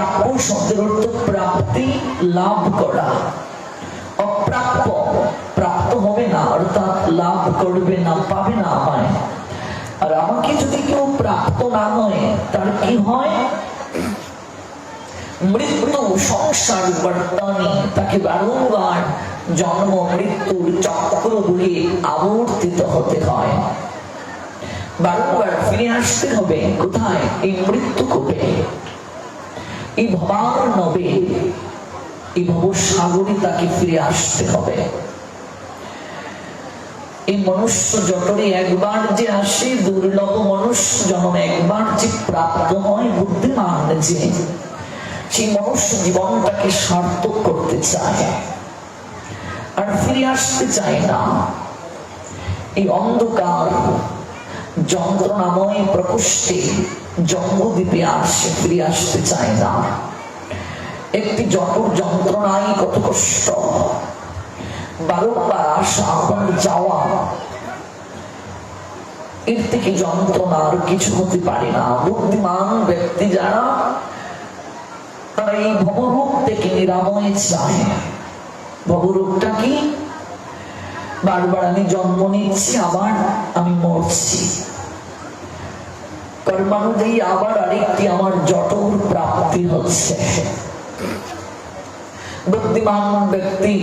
প্রাপ্য শব্দের অর্থ প্রাপ্তি লাভ করা। অপ্রাপ্য, প্রাপ্ত হবে না, অর্থাৎ লাভ করবে না, পাবে না আমায় আর আমাকে যদি কেউ প্রাপ্ত না হয়, তার কি হয়? মৃত্যু, সংসার, বর্তমানে তাকে বারংবার জন্ম মৃত্যুর চক্র গুলি আবর্তিত হতে হয়। বারংবার ফিরে আসতে হবে, কোথায়? এই মৃত্যু কোটে। এই ভবার নবে এই ভবসাগরে তাকে ফিরে আসতে হবে। এই মনুষ্য জটরে একবার যে আসে, দুর্লভ মনুষ্য জন্ম একবার যে প্রাপ্ত হয়, বুদ্ধিমান যে, সেই মনুষ্য জীবনটাকে সার্থক করতে চায় আর ফিরে আসতে চায় না। এই অন্ধকার যন্ত্রণাময় প্রকোষ্ঠে জন্মদ্বীপে আসে, ফিরে আসতে চায় না। একটি জটর যন্ত্রণাই কত কষ্ট। বারংবার যাওয়া, এর থেকে কিছু হতে পারে না। বুদ্ধিমান ব্যক্তি যারা, তারা এই ভবরূপ থেকে নিরাময় চায়। ভবরূপটা কি? বারবার আমি জন্ম নিচ্ছি, আবার আমি মরছি। আবার আরেকটি আমার জটর প্রাপ্তি হচ্ছে। বুদ্ধিমান ব্যক্তি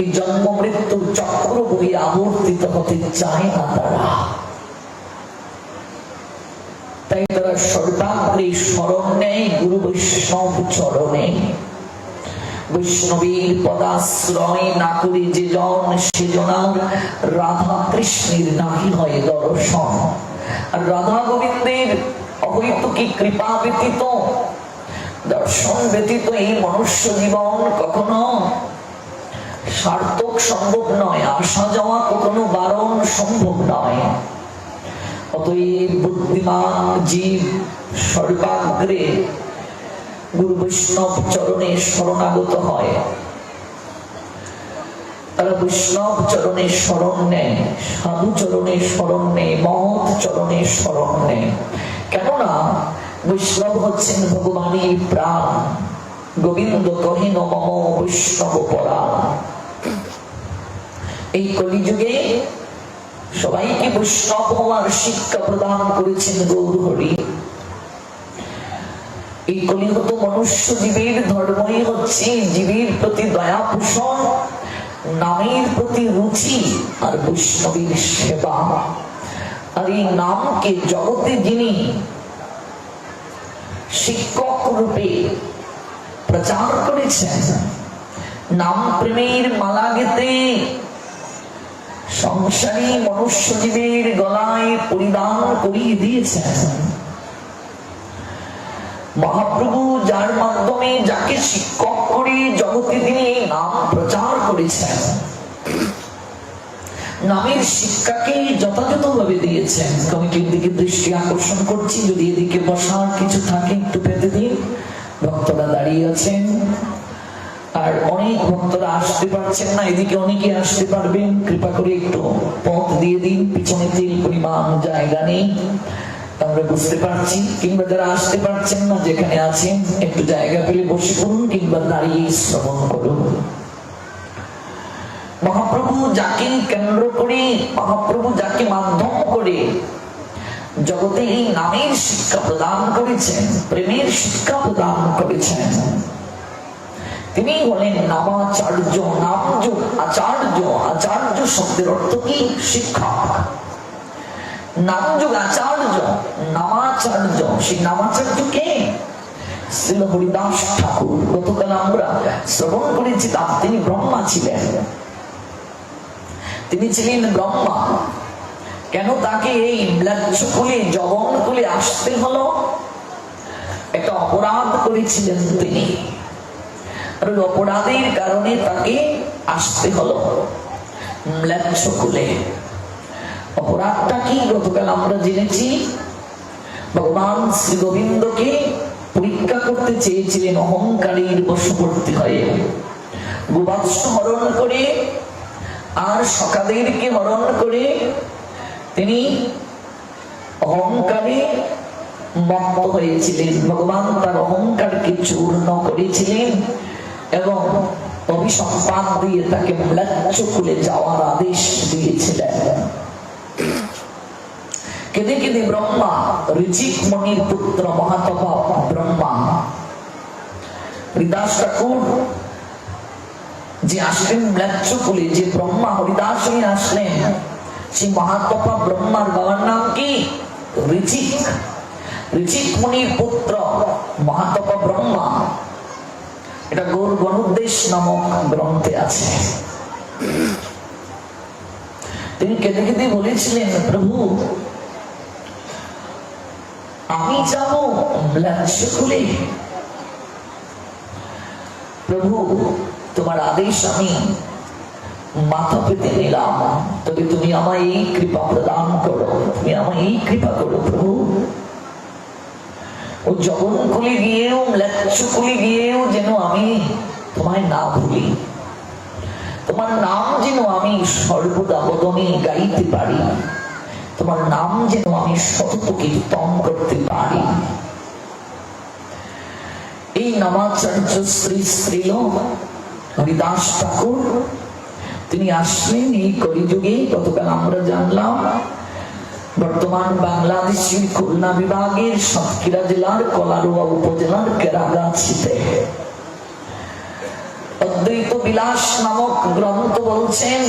এই জন্ম মৃত্যুর চক্র বই আবর্তিত হতে চায় না তারা। তাই তারা সর্বাগ্রে স্মরণ নেয়, গুরু বৈষ্ণব চরণে। বৈষ্ণবীর পদাশ্রয় যে জন রাধা কৃষ্ণের হয় দর্শন। রাধা গোবিন্দের অবৈত কি কৃপা ব্যতীত? দর্শন ব্যতীত এই মনুষ্য জীবন কখনো সার্থক সম্ভব নয়, আসা যাওয়া কখনো বারণ সম্ভব নয়। অতএব বুদ্ধিমান জীব সর্বাগ্রে গুরু বৈষ্ণব চরণে শরণাগত হয়। তারা বৈষ্ণব চরণে স্মরণ নেয়, সাধু চরণে স্মরণ নেয়, মহৎ চরণে স্মরণ নেয়। কেননা বৈষ্ণব হচ্ছেন ভগবানের প্রাণ। গোবিন্দ কহিন মম বৈষ্ণব পরা এই কলিযুগে সবাইকে বৈষ্ণব হওয়ার শিক্ষা প্রদান করেছেন গৌর হরি এই কলিগত মনুষ্য জীবের ধর্মই হচ্ছে জীবের প্রতি দয়া পোষণ নামের প্রতি রুচি আর বৈষ্ণবীর সেবা। আর এই নামকে জগতে যিনি শিক্ষক রূপে প্রচার করেছেন, নাম প্রেমের মালা গেতে সংসারী মনুষ্য জীবের গলায় পরিধান করিয়ে দিয়েছেন। মহাপ্রভু যার মাধ্যমে যাকে শিক্ষক করে জগতে তিনি এই নাম প্রচার করেছেন, নামের শিক্ষাকে যথাযথভাবে দিয়েছেন। কমিটির দিকে দৃষ্টি আকর্ষণ করছি, যদি এদিকে বসার কিছু থাকে একটু পেতে দিন। ভক্তরা দাঁড়িয়ে আছেন, আর অনেক ভক্তরা আসতে পারছেন না, এদিকে অনেকে আসতে পারবেন। কৃপা করে একটু পথ দিয়ে দিন, পিছনে তিল পরিমাণ জায়গা নেই। আমরা বুঝতে পারছি, কিংবা যারা আসতে পারছেন না, যেখানে আছেন, একটু জায়গা পেলে বসে পড়ুন, কিংবা দাঁড়িয়ে শ্রবণ করুন। মহাপ্রভু যাকে কেন্দ্র করে, মহাপ্রভু যাকে মাধ্যম করে জগতে এই নামের শিক্ষা প্রদান করেছেন, প্রেমের শিক্ষা প্রদান করেছেন, তিনি বলেন, নামাচার্য নাময আচার্য আচার্য শব্দের অর্থ কি? শিক্ষক নামযুগ আচার্য নামাচার্য সেই নামাচার্য কে হরিদাস ঠাকুর গতকাল আমরা শ্রবণ করেছিলাম তিনি ব্রহ্মা ছিলেন তিনি ছিলেন ব্রহ্মা কেন তাকে এই কুলে জগন কুলে আসতে হলো একটা অপরাধ করেছিলেন তিনি অপরাধের কারণে তাকে আসতে হলো ম্লাচ্ছ কুলে অপরাধটা কি? গতকাল আমরা জেনেছি, ভগবান শ্রী গোবিন্দকে পরীক্ষা করতে চেয়েছিলেন অহংকারীর বশবর্তী হয়ে। গোবাৎস হরণ করে, আর সকাদেরকে হরণ করে তিনি অহংকারে মত্ত হয়েছিলেন। ভগবান তার অহংকারকে চূর্ণ করেছিলেন এবং অভিসম্পাদ দিয়ে তাকে ম্লাচ্ছকুলে যাওয়ার আদেশ দিয়েছিলেন। কেঁদে ব্রহ্মা ঋচিক মণির পুত্র মহাতপা ব্রহ্মা। হরিদাস ঠাকুর যে আসলেন ম্লাচ্ছকুলে যে ব্রহ্মা হরিদাস হয়ে আসলেন, সেই মহাতপা ব্রহ্মার বাবার নাম কি? ঋচিক। ঋচিক মুনির পুত্র মহাতপা ব্রহ্মা। এটা গৌর গণুদ্দেশ নামক গ্রন্থে আছে। তিনি কেঁদে কেঁদে বলেছিলেন, প্রভু, আমি যাব ম্লাচ্ছকুলে প্রভু, তোমার আদেশ আমি মাথা পেতে নিলাম। তবে তুমি আমায় এই কৃপা প্রদান করো, তুমি আমায় এই কৃপা করো, প্রভু। ও জগৎকুলে গিয়েও ম্লাচ্ছকুলে গিয়েও যেন আমি তোমায় না ভুলি। তোমার নাম যেন আমি সর্বদা বদনে গাইতে পারি। তোমার নাম যেন আমি সতত কীর্তন করতে পারি। এই নামাচার্য শ্রী শ্রীলোক হরিদাস ঠাকুর, তিনি আসলেন এই কলিযুগে গতকাল আমরা জানলাম। বর্তমান বাংলাদেশের খুলনা বিভাগের সাতক্ষীরা জেলার কলারোয়া উপজেলার কেরাগাছিতে। অদ্বৈত বিলাস নামক গ্রন্থ বলছেন,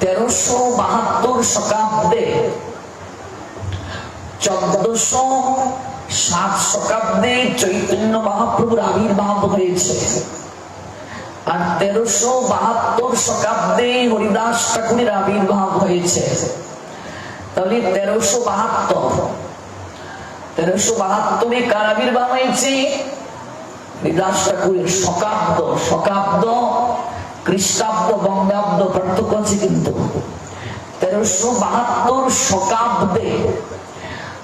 তেরোশো বাহাত্তর শতাব্দে চোদ্দশো সাত শতাব্দে চৈতন্য মহাপ্রভুর আবির্ভাব হয়েছে। আর তেরোশো বাহাত্তর শতাব্দে হরিদাস ঠাকুরের আবির্ভাব হয়েছে। তাহলে তেরোশো বাহাত্তর, তেরোশো বাহাত্তরে কার আবির্ভাব হয়েছে? হরিদাস ঠাকুরের শকাব্দ শকাব্দ খ্রিস্টাব্দ বঙ্গাব্দ, পার্থক্য আছে কিন্তু। তেরোশো বাহাত্তর শকাব্দে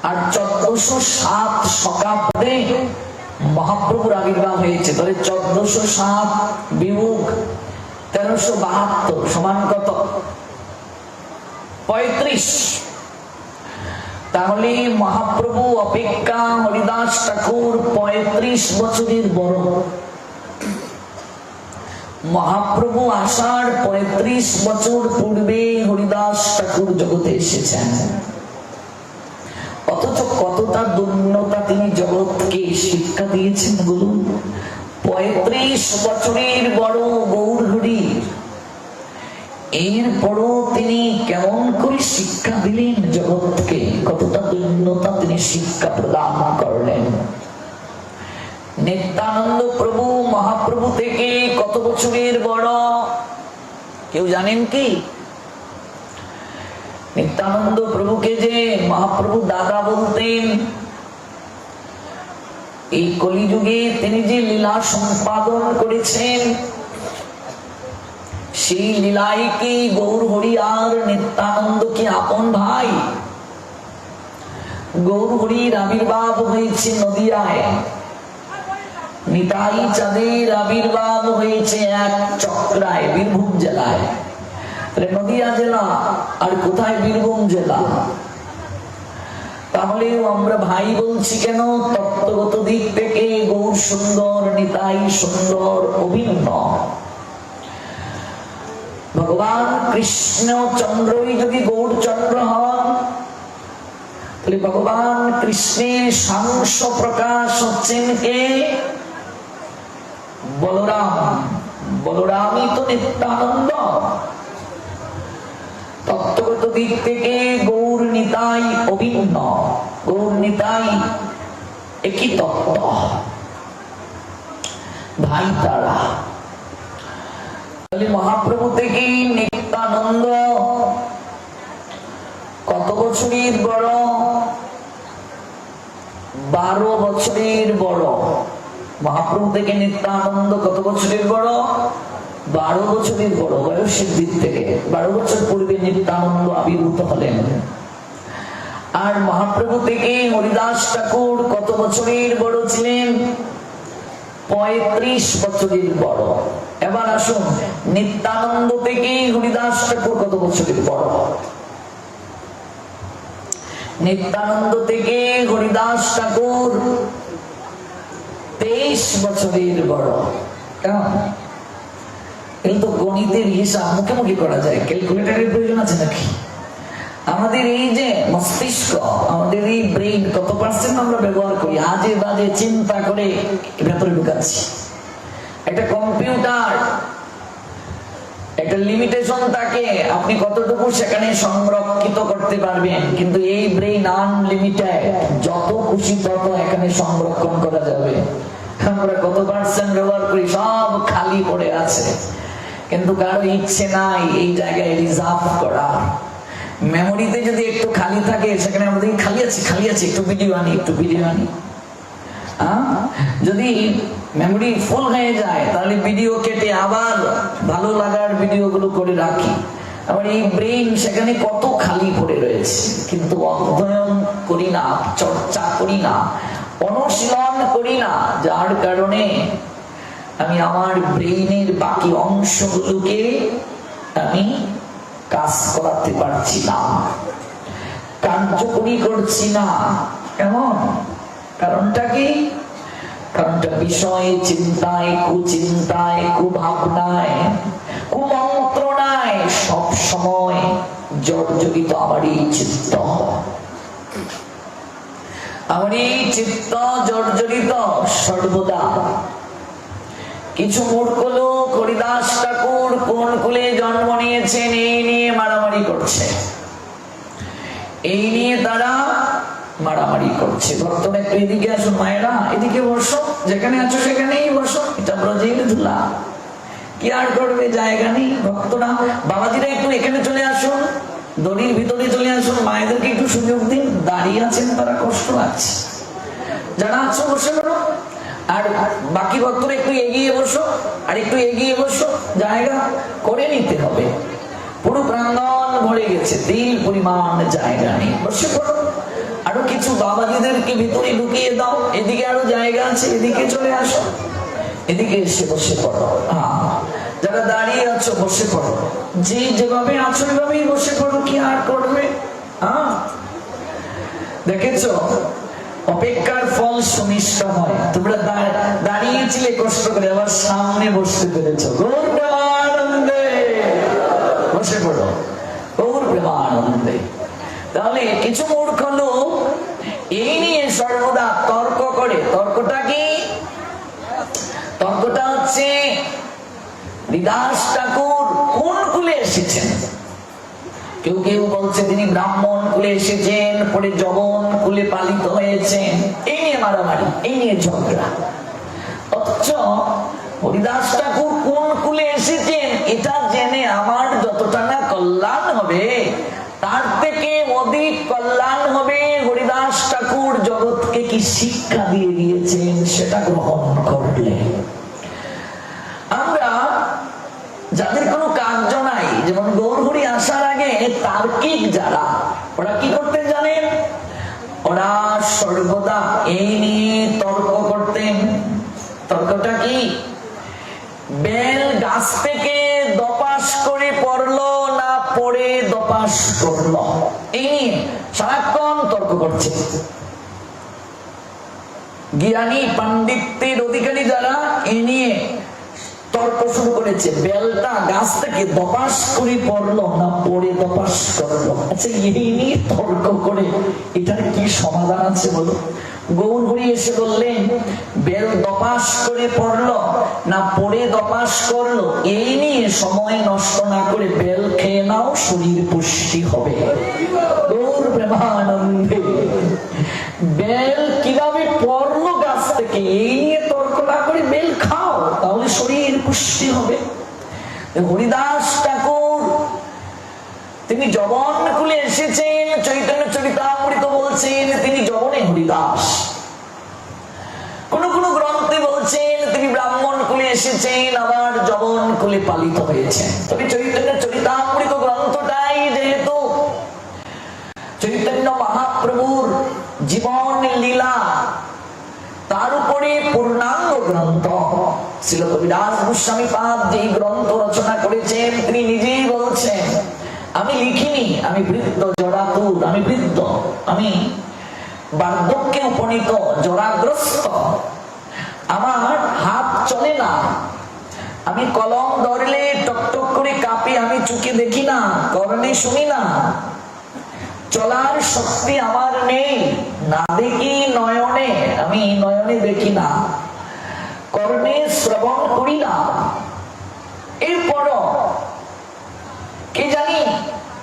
আর চোদ্দশো সাত শতাব্দে মহাপ্রভুর আবির্ভাব হয়েছে। তাহলে চোদ্দশো সাত বিয়োগ তেরোশো বাহাত্তর সমান কত? পঁয়ত্রিশ। তাহলে মহাপ্রভু অপেক্ষা হরিদাস ঠাকুর পঁয়ত্রিশ বছরের বড়। মহাপ্রভু আসার পঁয়ত্রিশ বছর পূর্বে হরিদাস ঠাকুর জগতে এসেছেন। অথচ কতটা দুর্নতা তিনি জগৎকে শিক্ষা দিয়েছেন বলুন। পঁয়ত্রিশ বছরের বড় গৌরহরি এরপরও তিনি কেমন করে শিক্ষা দিলেন জগৎকে, কতটা দুর্নতা তিনি শিক্ষা প্রদান করলেন। নিত্যানন্দ প্রভু, মহাপ্রভু থেকে কত বছরের বড়? কেউ জানেন কি? নিত্যানন্দ প্রভুকে যে মহাপ্রভু দাদা বলতেন, এই কলিযুগে তিনি যে লীলা সম্পাদন করেছেন সেই লীলাই কি গৌর হরি আর নিত্যানন্দ কি আপন ভাই গৌর হরির আবির্ভাব হয়েছে নদিয়ায় নিতাই চাঁদের আবির্ভাব হয়েছে এক চক্রায় বীরভূম জেলায় তাহলে নদিয়া জেলা আর কোথায় বীরভূম জেলা তাহলেও আমরা ভাই বলছি কেন তত্ত্বগত দিক থেকে গৌর সুন্দর নিতাই সুন্দর অভিন্ন ভগবান কৃষ্ণ চন্দ্রই যদি গৌর চন্দ্র হন, তাহলে ভগবান কৃষ্ণের সাংস প্রকাশ হচ্ছেন কে? বলরাম। বলরামই তো নিত্যানন্দ। তত্ত্বগত দিক থেকে গৌর নিতাই অভিন্ন। গৌর নিতাই একই তত্ত্ব। ভাই তারা মহাপ্রভু থেকে নিত্যানন্দ। কত বছরের বড়? বারো বছরের বড়। মহাপ্রভু থেকে নিত্যানন্দ কত বছরের বড়? বারো বছরের বড় বয়সের দিক থেকে। বারো বছর পূর্বে নিত্যানন্দ আবির্ভূত হলেন। আর মহাপ্রভু থেকে হরিদাস ঠাকুর কত বছরের বড় ছিলেন? পঁয়ত্রিশ বছরের বড়। এবার আসুন, নিত্যানন্দ থেকে হরিদাস ঠাকুর কত বছরের বড় নিত্যানন্দ থেকে হরিদাস ঠাকুর তেইশ বছরের বড় কিন্তু গণিতের হিসাব মুখে মুখে করা যায়। ক্যালকুলেটারের প্রয়োজন আছে নাকি? আমাদের এই যে মস্তিষ্ক, আমাদের এই ব্রেইন কত পার্সেন্ট আমরা ব্যবহার করি? আজে বাজে চিন্তা করে ভেতরে ঢুকাচ্ছি। একটা কম্পিউটার, একটা লিমিটেশন থাকে আপনি কতটুকু সেখানে সংরক্ষিত করতে পারবেন? কিন্তু এই ব্রেইন আনলিমিটেড যত খুশি তত এখানে সংরক্ষণ করা যাবে। আমরা কত পার্সেন্ট ব্যবহার করি? সব খালি পড়ে আছে। কিন্তু কারও ইচ্ছে নাই এই জায়গায় রিজার্ভ করা। মেমোরিতে যদি একটু খালি থাকে, সেখানে আমরা দেখি, খালি আছে খালি আছে, একটু ভিডিও আনি, একটু ভিডিও আনি। যদি মেমোরি ফুল হয়ে যায়, তাহলে ভিডিও কেটে আবার ভালো লাগার ভিডিওগুলো করে রাখি। আবার এই ব্রেন সেখানে কত খালি পড়ে রয়েছে, কিন্তু অধ্যয়ন করি না, চর্চা করি না, অনুশীলন করি না, যার কারণে আমি আমার ব্রেইনের বাকি অংশগুলোকে আমি কাজ করাতে পারছি না, কার্যকরী করছি না। কেমন? কারণটা কি? কারণটা বিষয়ে চিন্তায়, কুচিন্তায়, কুভাবনায় কুমন্ত্রণায় সব সময় জর্জরিত আমার চিত্ত। আমার চিত্ত জর্জরিত সর্বদা। কিছু মূর্খ লোক, হরিদাস ঠাকুর কোন কুলে জন্ম নিয়েছেন, এই নিয়ে মারামারি করছে। এই নিয়ে তারা মারামারি করছে। ভক্তরা একটু এদিকে আসুন মায়েরা, এদিকে বসো, যেখানে আছো সেখানেই বসো। এটা ব্রজের ধুলা। কি আর করবে? জায়গা নেই, ভক্তরা। বাবাজিরা একটু এখানে চলে আসুন, দড়ির ভিতরে চলে আসুন। মায়েদেরকে একটু সুযোগ দিন, দাঁড়িয়ে আছেন তারা, কষ্ট লাগছে যারা আছো, বসে পড়ো। আর বাকি ভক্তরা একটু এগিয়ে বসো, আর একটু এগিয়ে বসো। জায়গা করে নিতে হবে। পুরো প্রাঙ্গণ ভরে গেছে তিল পরিমাণ জায়গা নেই। বসে পড়ো। আরও কিছু বাবাজিদেরকে ভিতরে ঢুকিয়ে দাও। এদিকে আরও জায়গা আছে, এদিকে চলে আসো। এদিকে এসে বসে পড়ো। হ্যাঁ যারা দাঁড়িয়ে আছো, বসে পড়ো। যে যেভাবে আছো, এভাবেই বসে পড়ো, কি আর করবে? হ্যাঁ? দেখেছ? অপেক্ষার ফল সুনিষ্ট হয়। তোমরা দাঁড়িয়েছিলে কষ্ট করে, আবার সামনে বসতে পেরেছ। গৌর প্রেমানন্দে! বসে পড়ো। গৌর প্রেমানন্দে। তাহলে কিছু মূর্খ লোক এই নিয়ে সর্বদা তর্ক করে। তর্কটা কি? তর্কটা হচ্ছে বিদাস ঠাকুর কোন কুলে এসেছেন? কেউ কেউ বলছে তিনি ব্রাহ্মণ কুলে এসেছেন, পরে জবন কুলে পালিত হয়েছেন। এই নিয়ে মারামারি, এই নিয়ে ঝগড়া। অথচ হরিদাস ঠাকুর কোন কুলে এসেছেন, এটা জেনে আমার যতটা না কল্যাণ হবে তার থেকে অধিক কল্যাণ হবে হরিদাস ঠাকুর জগৎকে কি শিক্ষা দিয়ে দিয়েছেন সেটা গ্রহণ করলে। আমরা যাদের কার্য নাই, যেমন আসার আগে তার্কিক যারা, ওরা কি জানেন? ওরা সর্বদা এই নিয়ে তর্ক করতেন। তর্কটা কি? বেল গাছ থেকে দপাস করে দপাস করল। এই নিয়ে সারাক্ষণ তর্ক করছে। জ্ঞানী পাণ্ডিত্যের অধিকারী যারা এ নিয়ে তর্ক শুরু করেছে। বেলটা গাছ থেকে দপাস করে পড়ল না, পড়ে দপাস করল। আচ্ছা এই নিয়ে তর্ক করে, এটার কি সমাধান আছে বলো এসে বললেন, বেল দপাস করে পড়ল না পড়ে দপাস করল? এই নিয়ে সময় নষ্ট না করে বেল খেয়ে নাও, শরীর পুষ্টি হবে। গৌর প্রেমানন্দে, বেল কীভাবে পড়ল গাছ থেকে? এই নিয়ে তর্ক না করে বেল খাও, তাহলে শরীর পুষ্টি হবে। হরিদাস ঠাকুর, তিনি জবন খুলে এসেছেন। বলছেন, তিনি জবনে হরিদাস। কোন কোন গ্রন্থে বলছেন, তিনি ব্রাহ্মণ কুলে এসেছেন, আবার জবন কুলে পালিত হয়েছেন। তবে চৈতন্য চরিতামৃত গ্রন্থটাই যেহেতু চৈতন্য মহাপ্রভুর জীবন লীলা, তার উপরে পূর্ণাঙ্গ গ্রন্থ ছিল কবিরাজ গোস্বামী পাদ যে গ্রন্থ রচনা করেছেন, তিনি নিজেই বলছেন আমি লিখিনি, আমি বৃদ্ধ, জরাতুর, আমি বৃদ্ধ, আমি বার্ধক্যে উপনীত, জরাগ্রস্ত। আমার হাত চলে না। আমি কলম ধরলে টকটক করে কাঁপি, আমি চুকে দেখি না, করণে শুনি না। চলার শক্তি আমার নেই, না দেখি নয়নে, আমি নয়নে দেখি না। কর্ণে শ্রবণ করি না। এরপরও কে জানি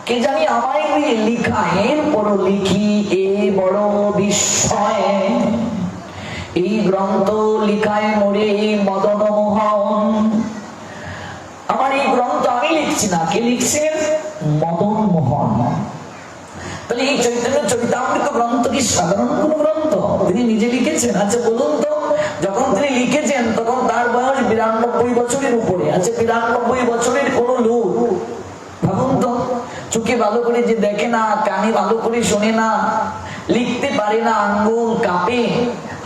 কে জানি আমায় লিখা এরপরও লিখি এ বড় বিস্ময়ে। এই গ্রন্থ লিখায় মরে মদন মোহন। আমার এই গ্রন্থ আমি লিখছি না, কে লিখছেন মদন মোহন। তাহলে এই চৈতন্য চরিতামৃত গ্রন্থ কি সাধারণ কোন গ্রন্থ? তিনি নিজে লিখেছেন? আচ্ছা বলুন তো, যখন তিনি লিখেছেন, তখন তার বয়স বিরানব্বই বছরের উপরে। আচ্ছা বিরানব্বই বছরের কোন লোক তো চোখে ভালো করে যে দেখে না, কানে ভালো করে শোনে না, লিখতে পারে না, আঙ্গুল কাঁপে,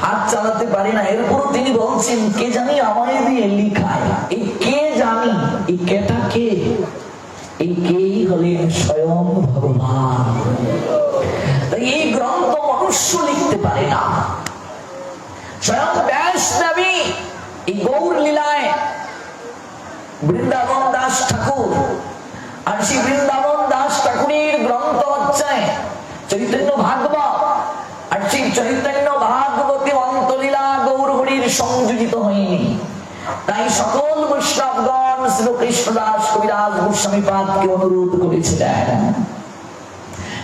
হাত চালাতে পারে না এরপর তিনি বলছেন, কে জানি আমায় দিয়ে লিখায়? এই কে জানি, এই কেটা কে? এই কেই হলেন স্বয়ং ভগবান। এই গ্রন্থ মনুষ্য লিখতে পারে না। স্বয়ং ব্যাস দেবী এই গৌর লীলায় বৃন্দাবন দাস ঠাকুর আর বৃন্দাবন দাস ঠাকুরের গ্রন্থ হচ্ছে চৈতন্য ভাগবত আর সেই চৈতন্য ভাগবতী অন্তলীলা গৌর সংযোজিত হয়নি। তাই সকল বৈষ্ণবগণ শ্রীকৃষ্ণ দাস কবিরাজ গোস্বামী পাদকে অনুরোধ করেছিলেন।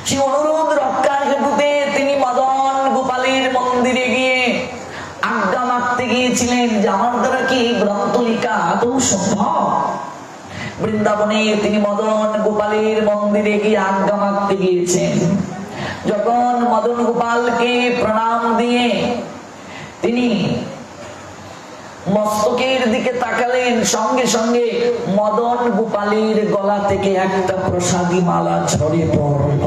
সেই অনুরোধ রক্ষার হেতুতে তিনি মদন গোপালের মন্দিরে গিয়ে আজ্ঞা মারতে গিয়েছিলেন যে আমার দ্বারা কি গ্রন্থ লেখা আদৌ সম্ভব? বৃন্দাবনে তিনি মদন গোপালের মন্দিরে গিয়ে আজ্ঞা মারতে গিয়েছেন। যখন মদন গোপালকে প্রণাম দিয়ে তিনি মস্তকের দিকে তাকালেন, সঙ্গে সঙ্গে মদন গোপালের গলা থেকে একটা প্রসাদী মালা ঝরে পড়ল।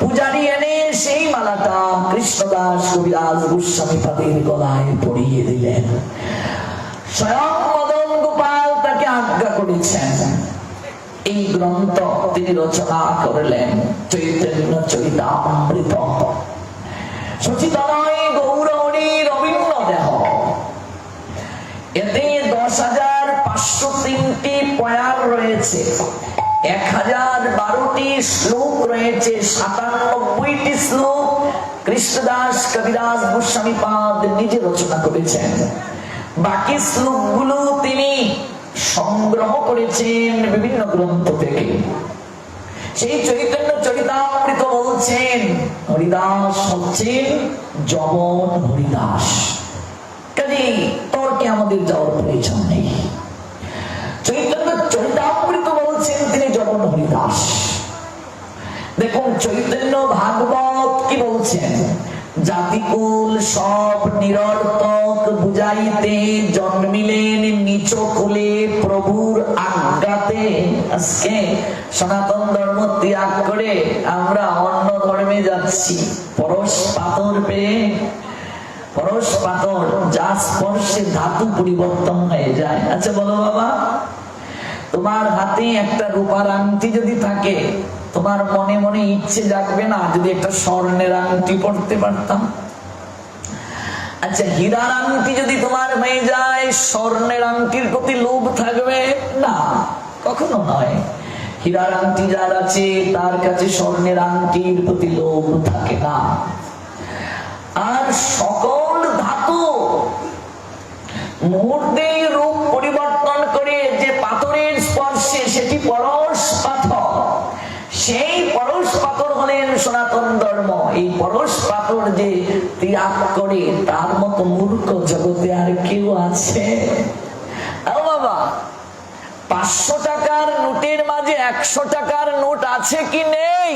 পূজারি এনে সেই মালাটা কৃষ্ণদাস কবিরাজ গোস্বামী পাদের গলায় পরিয়ে দিলেন। স্বয়ং মদন গোপাল তাকে আজ্ঞা করেছেন এই গ্রন্থ তিনি রচনা করলেন চৈতন্য চরিতামৃত সচিতনয় রবীন্দ্র দেহ এতে দশ হাজার পাঁচশো তিনটি পয়ার রয়েছে এক হাজার বারোটি শ্লোক রয়েছে সাতানব্বইটি শ্লোক কৃষ্ণদাস কবিরাজ গোস্বামী পাদ নিজে রচনা করেছেন বাকি শ্লোকগুলো তিনি সংগ্রহ করেছেন বিভিন্ন গ্রন্থ থেকে। সেই চৈতন্য চরিতামৃত বলছেন, হরিদাস হচ্ছেন জবন হরিদাস। কাজে তর্কে আমাদের যাওয়ার প্রয়োজন নেই। চৈতন্য চরিতামৃত বলছেন তিনি জগন হরিদাস। দেখুন, চৈতন্য ভাগবত কি বলছেন? জাতিকুল সব নিরর্থক বুঝাইতে জন্মিলেন নিচ কুলে প্রভুর আজ্ঞাতে। আজকে সনাতন ধর্ম ত্যাগ করে আমরা অন্য ধর্মে যাচ্ছি। পরশ পাথর পেয়ে, পরশ পাথর যা স্পর্শে ধাতু পরিবর্তন হয়ে যায়। আচ্ছা বলো বাবা। তোমার হাতে একটা রূপার আংটি যদি থাকে, তোমার মনে মনে ইচ্ছে জাগবে না যদি একটা স্বর্ণের আংটি পড়তে পারতাম। আচ্ছা হীরার আংটি যদি তোমার হয়ে যায়, স্বর্ণের আংটির প্রতি লোভ থাকবে? না, কখনো নয়। হীরার আংটি যার আছে, তার কাছে স্বর্ণের আংটির প্রতি লোভ থাকে না। আর সকল ধাতু মুহূর্তে রূপ পরিবর্তন পরশ পাথর। সেই পরশ পাথর হলেন সনাতন ধর্ম। এই পরশ পাথর যে ত্যাগ করে, তার মতো মূর্খ জগতে আর কেউ আছে? বাবা, পাঁচশো টাকার নোটের মাঝে একশো টাকার নোট আছে কি নেই?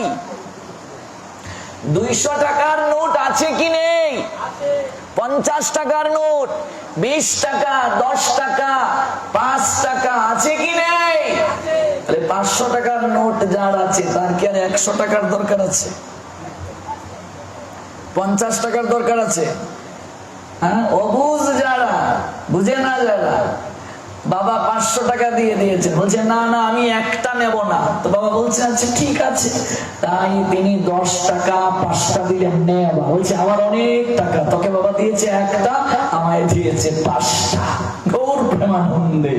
দুইশো টাকার নোট আছে কি নেই? পঞ্চাশ টাকার নোট, বিশ টাকা, দশ টাকা পাঁচ টাকা আছে কি নেই তাহলে পাঁচশো টাকার নোট যার আছে, তার কি আর একশো টাকার দরকার আছে? পঞ্চাশ টাকার দরকার আছে। হ্যাঁ? অবুজ যারা, বুঝে না যারা, বাবা পাঁচশো টাকা দিয়ে দিয়েছেন। বলছে, না না, আমি একটা নেব না। তো বাবা বলছে আচ্ছা ঠিক আছে। তাই তিনি দশ টাকা, পাঁচটা দিলেন নে বাবা বলছে, আমার অনেক টাকা। তোকে বাবা দিয়েছে একটা, আমায় দিয়েছে পাঁচটা। গৌর প্রেমানন্দে।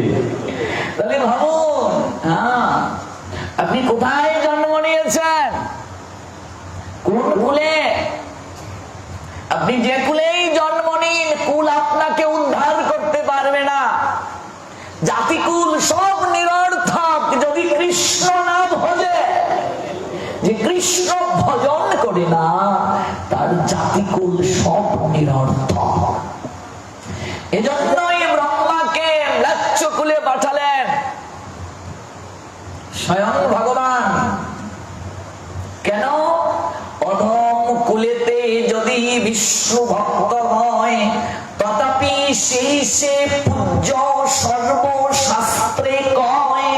তাহলে ভাবুন হ্যাঁ আপনি কোথায় জন্ম নিয়েছেন? কোন কুলে? আপনি যে কুলেই জন্ম নিন, কুল আপনাকে উদ্ধার করতে পারবে না। জাতিকুল সব নিরর্থক, যদি কৃষ্ণ না ভজে, যে কৃষ্ণ ভজন করে না, তার জাতিকুল সব নিরর্থক। এজন্যই ব্রহ্মাকে ম্লাচ্ছ কুলে পাঠালেন। স্বয়ং ভগবান। কেন? অধম কুলেতে যদি বিষ্ণু ভক্ত হয় তথাপি সেই সে পূজ্য সর্বশাস্ত্রে কয়,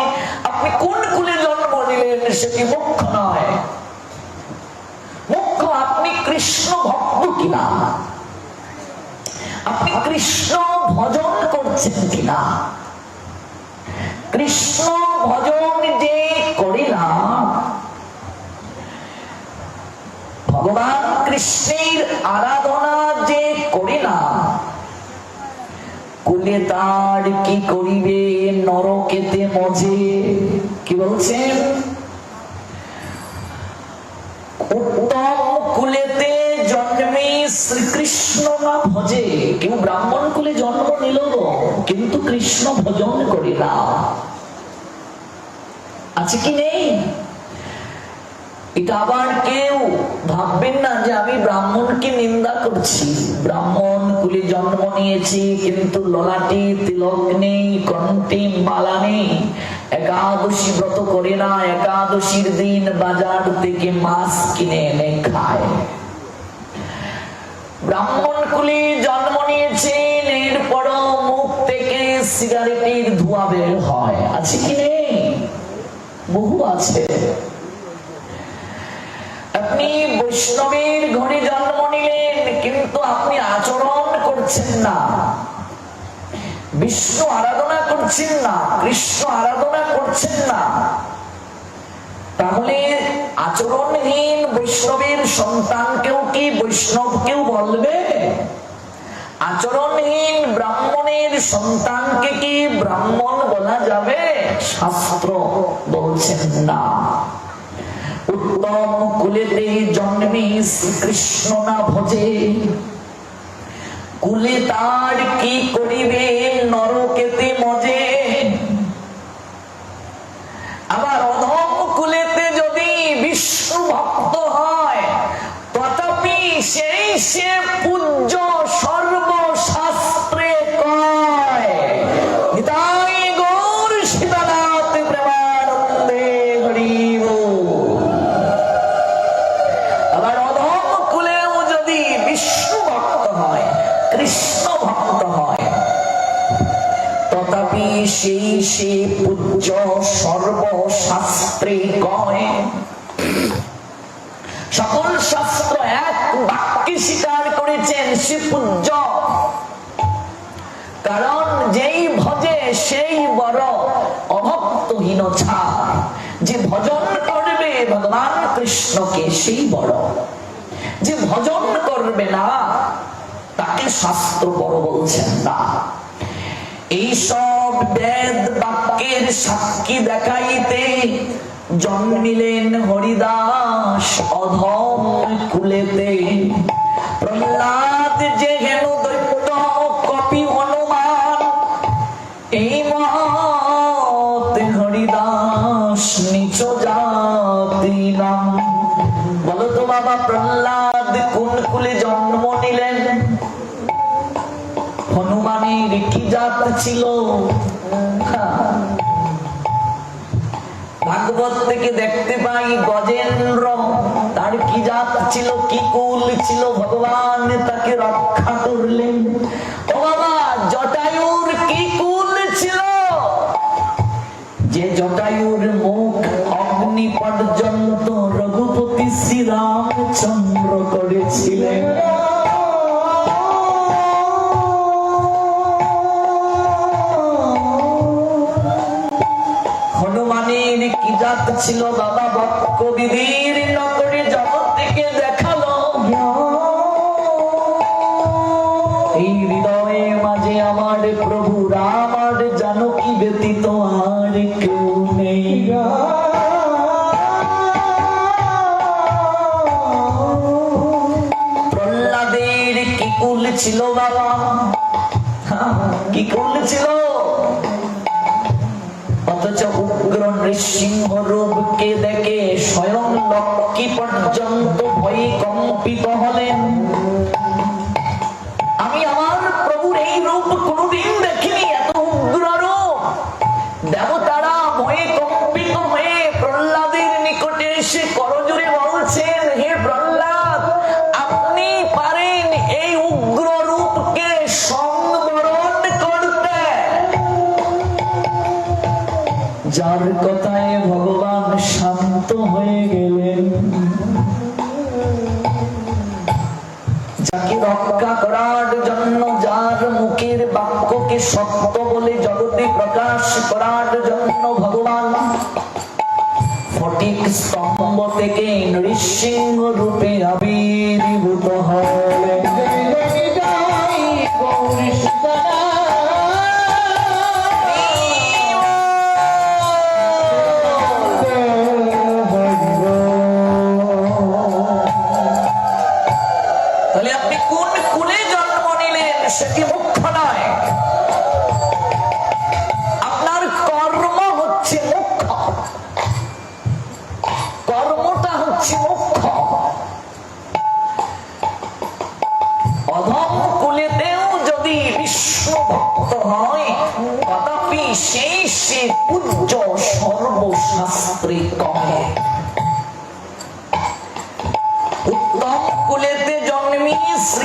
আপনি কোন কুলে জন্ম নিলেন সেটি মুখ্য নয়। মুখ্য আপনি কৃষ্ণ ভক্ত কিনা? আপনি কৃষ্ণ ভজন করছেন কিনা? কৃষ্ণ ভজন যে করি না ভগবান কৃষ্ণের আরাধনা যে করি না কুলে তার কি করিবে, নরকেতে মজে কি বলছেন? উত্তম কুলেতে জন্মে শ্রীকৃষ্ণ না ভজে? কেউ ব্রাহ্মণ কুলে জন্ম নিল কিন্তু কৃষ্ণ ভজন করি না আছে কি নেই? এটা আবার কেউ ভাববেন না যে আমি ব্রাহ্মণকে নিন্দা করছি। ব্রাহ্মণ কুলে জন্ম নিয়েছি, কিন্তু ললাটে তিলক নেই, কণ্ঠে মালা নেই। একাদশী ব্রত করে না, একাদশীর দিন বাজার থেকে মাছ কিনে এনে খায়। ব্রাহ্মণ কুলে জন্ম নিয়েছেন এরপরও মুখ থেকে সিগারেটের ধোঁয়া বের হয়। আছে কি নেই? বহু আছে। আপনি বৈষ্ণবের ঘরে জন্ম নিলেন, কিন্তু আপনি আচরণ করছেন না। বিষ্ণু আরাধনা করছেন না, কৃষ্ণ আরাধনা করছেন না। তাহলে আচরণহীন বৈষ্ণবের সন্তানকেও কি বৈষ্ণব কেউ বলবে? আচরণহীন ব্রাহ্মণের সন্তানকে কি ব্রাহ্মণ বলা যাবে? শাস্ত্র বলছেন না। উত্তম কুলেতে জন্মে শ্রীকৃষ্ণ না ভজে। কুলে তার কি করিবে, নরকেতে মজে। আবার অধম কুলেতে যদি বিষ্ণু ভক্ত হয়, তথাপি সেই সে পূজ্য তথাপি সেই সে পূজ্য সর্বশাস্ত্রে কয় সকল শাস্ত্র এক বাক্যে স্বীকার করেছেন সে পূজ্য। কারণ যেই ভজে সেই বড় অভক্তহীন ছাড় যে ভজন করবে ভগবান কৃষ্ণকে সেই বড় যে ভজন করবে না, তাকে শাস্ত্র বড় বলছেন না। এইসব বেদ বাক্যের সাক্ষী দেখাইতে জন্মিলেন হরিদাস অধম কুলেতে। প্রহ্লাদ যে হেন দৈত্য, কপি হনুমান, এই মত হরিদাস নিচ জাতি নাম। বলো তো বাবা, প্রহ্লাদ কোন কুলে জন্ম নিলেন? হনুমানের কি জাত ছিল? ভাগবত থেকে দেখতে পাই গজেন্দ্র। তার কি জাত ছিল, কি কুল ছিল, ভগবান তাকে রক্ষা করলেন। ও বাবা, জটায়ুর কি কুল ছিল? যে জটায়ুর মুখ অগ্নি পর্যন্ত রঘুপতি শ্রীরামচন্দ্র করেছিলেন। ছিল বাবা বক্ষ বিধির নগরে জগৎ থেকে দেখাল। এই হৃদয়ে মাঝে আমার প্রভু রাম জানকী ব্যতীত আর কেউ নেই। প্রহ্লাদের কি কুল ছিল বাবা? কি কুল ছিল নৃসিংহ রূপকে দেখে স্বয়ং লক্ষ্মী পর্যন্ত ভয়ে কম্পিত হলেন। আমি আমার প্রভুর এই রূপ কোনোদিন দেখিনি। ভগবান। ফটিক স্তম্ভ থেকে নৃসিংহ রূপে আবির্ভূত।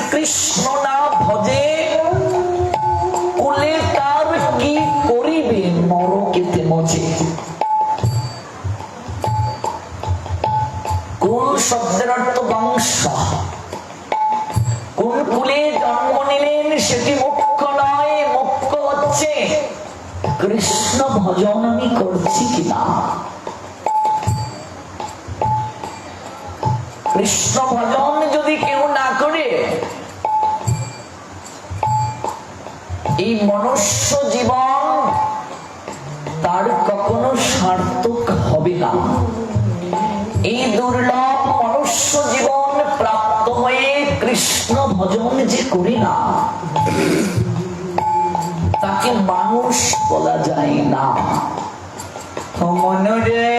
শ্রীকৃষ্ণ না ভজে। কুলে তার কি করিবে? নরকেতে মজে কুল শব্দের অর্থ বংশ। কোন কুলে জন্ম নিলেন, সেটি নয় হচ্ছে কৃষ্ণ ভজন আমি করছি কিনা? কৃষ্ণ ভজন যদি কেউ এই মনুষ্য জীবন তার কখনো সার্থক হবে না। এই দুর্লভ মনুষ্য জীবন প্রাপ্ত হয়ে কৃষ্ণ ভজন যে করি না, তাকে মানুষ বলা যায় না। মনরে।